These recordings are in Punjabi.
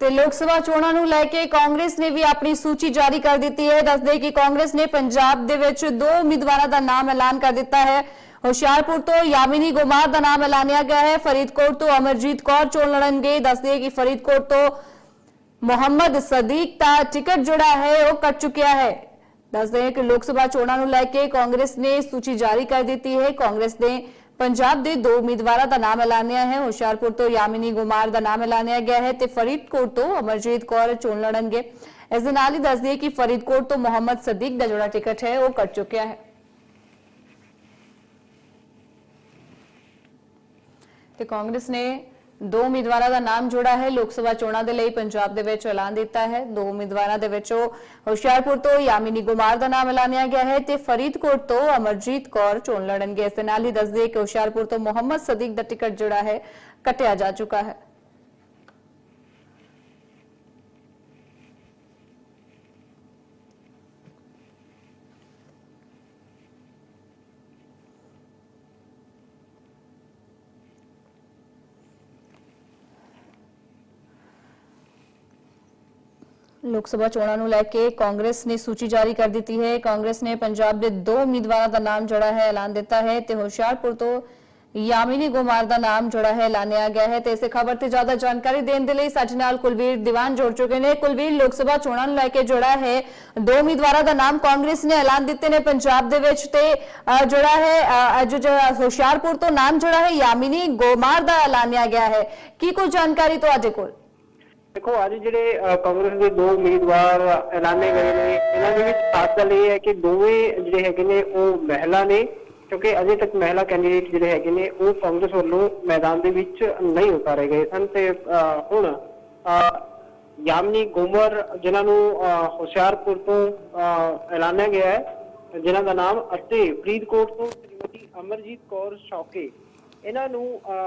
ਤੇ ਲੋਕ ਸਭਾ ਚੋਣਾਂ ਨੂੰ ਲੈ ਕੇ ਕਾਂਗਰਸ ਨੇ ਵੀ ਆਪਣੀ ਸੂਚੀ ਜਾਰੀ ਕਰ ਦਿੱਤੀ ਹੈ। ਦੱਸਦੇ ਕਿ ਕਾਂਗਰਸ ਨੇ ਪੰਜਾਬ ਦੇ ਵਿੱਚ ਦੋ ਉਮੀਦਵਾਰਾਂ ਦਾ ਨਾਮ ਐਲਾਨ ਕਰ ਦਿੱਤਾ ਹੈ। ਹੁਸ਼ਿਆਰਪੁਰ ਤੋਂ ਯਾਮਿਨੀ ਗੁਮਾਰ ਦਾ ਨਾਮ ਐਲਾਨਿਆ ਗਿਆ ਹੈ। ਫਰੀਦਕੋਟ ਤੋਂ ਅਮਰਜੀਤ ਕੌਰ ਚੋਣ ਲੜਨਗੇ। ਦੱਸਦੇ ਕਿ ਫਰੀਦਕੋਟ ਤੋਂ ਮੁਹੰਮਦ ਸਦੀਕ ਦਾ ਟਿਕਟ ਜਿਹੜਾ ਹੈ, ਉਹ ਕੱਟ ਚੁੱਕਿਆ ਹੈ। ਦੱਸਦੇ ਕਿ ਲੋਕ ਸਭਾ ਚੋਣਾਂ ਨੂੰ ਲੈ ਕੇ ਕਾਂਗਰਸ ਨੇ ਸੂਚੀ ਜਾਰੀ ਕਰ ਦਿੱਤੀ ਹੈ। ਕਾਂਗਰਸ ਨੇ ਪੰਜਾਬ ਦੇ ਦੋ ਉਮੀਦਵਾਰਾਂ ਦਾ ਨਾਮ ਐਲਾਨਿਆ ਹੈ। ਹੁਸ਼ਿਆਰਪੁਰ ਤੋਂ ਯਾਮਿਨੀ ਗੁਮਾਰ ਦਾ ਨਾਮ ਐਲਾਨਿਆ ਗਿਆ ਹੈ ਤੇ ਫਰੀਦਕੋਟ ਤੋਂ ਅਮਰਜੀਤ ਕੌਰ ਚੋਣ ਲੜਨਗੇ। ਇਸ ਦੇ ਨਾਲ ਹੀ ਦੱਸ ਦਈਏ ਕਿ ਫਰੀਦਕੋਟ ਤੋਂ ਮੁਹੰਮਦ ਸਦੀਕ ਦਾ ਜਿਹੜਾ ਟਿਕਟ ਹੈ, ਉਹ ਕੱਟ ਚੁੱਕਿਆ ਹੈ। ਤੇ ਕਾਂਗਰਸ ਨੇ ਦੋ ਉਮੀਦਵਾਰਾਂ ਦਾ ਨਾਮ ਜੋੜਾ ਹੈ। ਲੋਕ ਸਭਾ ਚੋਣਾਂ ਦੇ ਲਈ ਪੰਜਾਬ ਦੇ ਵਿੱਚ ਐਲਾਨ ਦਿੱਤਾ ਹੈ। ਦੋ ਉਮੀਦਵਾਰਾਂ ਦੇ ਵਿੱਚੋਂ ਹੁਸ਼ਿਆਰਪੁਰ ਤੋਂ ਯਾਮਿਨੀ ਗੁਮਾਰ ਦਾ ਨਾਮ ਐਲਾਨਿਆ ਗਿਆ ਹੈ ਤੇ ਫਰੀਦਕੋਟ ਤੋਂ ਅਮਰਜੀਤ ਕੌਰ ਚੋਣ ਲੜਨਗੇ। ਇਸ ਦੇ ਨਾਲ ਹੀ ਦੱਸ ਦਈਏ ਕਿ ਹੁਸ਼ਿਆਰਪੁਰ ਤੋਂ ਮੁਹੰਮਦ ਸਦੀਕ ਦਾ ਟਿਕਟ ਜਿਹੜਾ ਹੈ, ਕੱਟਿਆ ਜਾ ਚੁੱਕਾ ਹੈ। ਲੋਕ ਸਭਾ ਚੋਣਾਂ ਨੂੰ ਲੈ ਕੇ ਕਾਂਗਰਸ ਨੇ ਸੂਚੀ ਜਾਰੀ ਕਰ ਦਿੱਤੀ ਹੈ। ਕਾਂਗਰਸ ਨੇ ਪੰਜਾਬ ਦੇ ਦੋ ਉਮੀਦਵਾਰਾਂ ਦਾ ਨਾਮ ਜਿਹੜਾ ਹੈ ਐਲਾਨ ਦਿੱਤਾ ਹੈ ਤੇ ਹੁਸ਼ਿਆਰਪੁਰ ਤੋਂ ਯਾਮਿਨੀ ਗੁਮਾਰ ਦਾ ਨਾਮ ਜਿਹੜਾ ਹੈ ਐਲਾਨਿਆ ਗਿਆ ਹੈ ਤੇ ਇਸੇ ਖਬਰ ਤੇ ਜ਼ਿਆਦਾ ਜਾਣਕਾਰੀ ਦੇਣ ਦੇ ਲਈ ਸਾਡੇ ਨਾਲ ਕੁਲਵੀਰ ਦੀਵਾਨ ਜੁੜ ਚੁੱਕੇ ਨੇ। ਕੁਲਵੀਰ ਲੋਕ ਸਭਾ ਚੋਣਾਂ ਨੂੰ ਲੈ ਕੇ ਜੁੜਾ ਹੈ ਦੋ ਉਮੀਦਵਾਰਾਂ ਦਾ ਨਾਮ ਕਾਂਗਰਸ ਨੇ ਐਲਾਨ ਦਿੱਤੇ ਨੇ ਪੰਜਾਬ ਦੇ ਵਿੱਚ ਤੇ ਅ, ਜਿਹੜਾ ਹੈ ਅੱਜ ਹੁਸ਼ਿਆਰਪੁਰ ਤੋਂ ਨਾਮ ਜਿਹੜਾ ਹੈ ਯਾਮਿਨੀ ਗੁਮਾਰ ਦਾ ਐਲਾਨਿਆ ਗਿਆ ਹੈ। ਕੀ ਕੁਝ ਜਾਣਕਾਰੀ ਤੁਹਾਡੇ ਕੋਲ? ਦੇਖੋ ਅੱਜ ਜਿਹੜੇ ਕਾਂਗਰਸ ਦੇ ਦੋ ਉਮੀਦਵਾਰ ਐਲਾਨੇ ਗਏ ਨੇ ਇਹਨਾਂ ਦੇ ਵਿੱਚ ਖਾਸ ਗੱਲ ਇਹ ਹੈ ਕਿ ਦੋਵੇਂ ਜਿਹੜੇ ਹੈਗੇ ਨੇ ਉਹ ਮਹਿਲਾ ਨੇ ਕਿਉਂਕਿ ਅਜੇ ਤੱਕ ਮਹਿਲਾ ਕੈਂਡੀਡੇਟ ਜਿਹੜੇ ਹੈਗੇ ਨੇ ਉਹ ਕਾਂਗਰਸ ਵੱਲੋਂ ਮੈਦਾਨ ਦੇ ਵਿੱਚ ਨਹੀਂ ਉਤਾਰੇ ਗਏ ਸਨ ਤੇ ਹੁਣ ਅ, ਯਾਮਨੀ ਗੋਮਰ ਜਿਨ੍ਹਾਂ ਨੂੰ ਹੁਸ਼ਿਆਰਪੁਰ ਤੋਂ ਅ, ਐਲਾਨਿਆ ਗਿਆ ਹੈ ਜਿਨ੍ਹਾਂ ਦਾ ਨਾਮ ਅਤੇ ਫਰੀਦਕੋਟ ਤੋਂ ਸ਼੍ਰੀਮਤੀ ਅਮਰਜੀਤ ਕੌਰ ਸ਼ੌਕੇ ਇਹਨਾਂ ਨੂੰ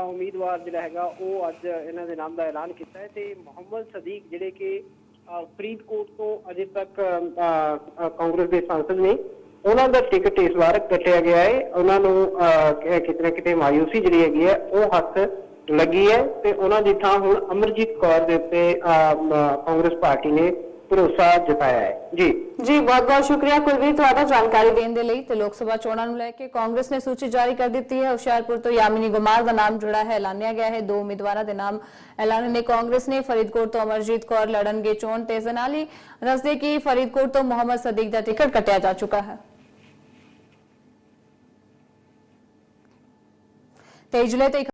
ਉਮੀਦਵਾਰ ਜਿਹੜਾ ਹੈਗਾ ਉਹ ਅੱਜ ਇਹਨਾਂ ਦੇ ਨਾਮ ਦਾ ਐਲਾਨ ਕੀਤਾ ਹੈ ਤੇ ਮੁਹੰਮਦ ਸਦੀਕ ਜਿਹੜੇ ਕਿ ਫਰੀਦਕੋਟ ਤੋਂ ਅਜੇ ਤੱਕ ਕਾਂਗਰਸ ਦੇ ਸੰਸਦ ਨੇ ਉਹਨਾਂ ਦਾ ਟਿਕਟ ਇਸ ਵਾਰ ਕੱਟਿਆ ਗਿਆ ਹੈ। ਉਹਨਾਂ ਨੂੰ ਅਹ, ਕਿਤੇ ਨਾ ਕਿਤੇ ਮਾਯੂਸੀ ਜਿਹੜੀ ਹੈਗੀ ਹੈ ਉਹ ਹੱਥ ਲੱਗੀ ਹੈ ਤੇ ਉਹਨਾਂ ਦੀ ਥਾਂ ਹੁਣ ਅਮਰਜੀਤ ਕੌਰ ਦੇ ਉੱਤੇ ਅਹ, ਕਾਂਗਰਸ ਪਾਰਟੀ ਨੇ ਭਰੋਸਾ ਜਤਾਇਆ ਹੈ। ਜੀ। ਜੀ ਬਹੁਤ ਬਹੁਤ ਸ਼ੁਕਰੀਆ ਕੁਲਵੀਰ ਤੁਹਾਡਾ ਜਾਣਕਾਰੀ ਦੇਣ ਦੇ ਲਈ ਤੇ ਲੋਕ ਸਭਾ ਚੋਣਾਂ ਨੂੰ ਲੈ ਕੇ ਕਾਂਗਰਸ ਨੇ ਸੂਚੀ ਜਾਰੀ ਕਰ ਦਿੱਤੀ ਹੈ। ਹੁਸ਼ਿਆਰਪੁਰ ਤੋਂ ਯਾਮਿਨੀ ਗੁਮਾਰ ਦਾ ਨਾਮ ਜੁੜਾ ਹੈ ਐਲਾਨਿਆ ਗਿਆ ਹੈ। ਦੋ ਉਮੀਦਵਾਰਾਂ ਦੇ ਨਾਮ ਐਲਾਨੇ ਨੇ ਕਾਂਗਰਸ ਨੇ ਫਰੀਦਕੋਟ ਤੋਂ ਅਮਰਜੀਤ ਕੌਰ ਲੜਨਗੇ ਚੋਣ ਤੇ ਇਸ ਦੇ ਨਾਲ ਹੀ ਦੱਸਦੇ ਕਿ ਫਰੀਦਕੋਟ ਤੋਂ ਮੁਹੰਮਦ ਸਦੀਕ ਦਾ ਟਿਕਟ ਕੱਟਿਆ ਜਾ ਚੁੱਕਾ ਹੈ। 23 ਜੁਲਾਈ ਤੋਂ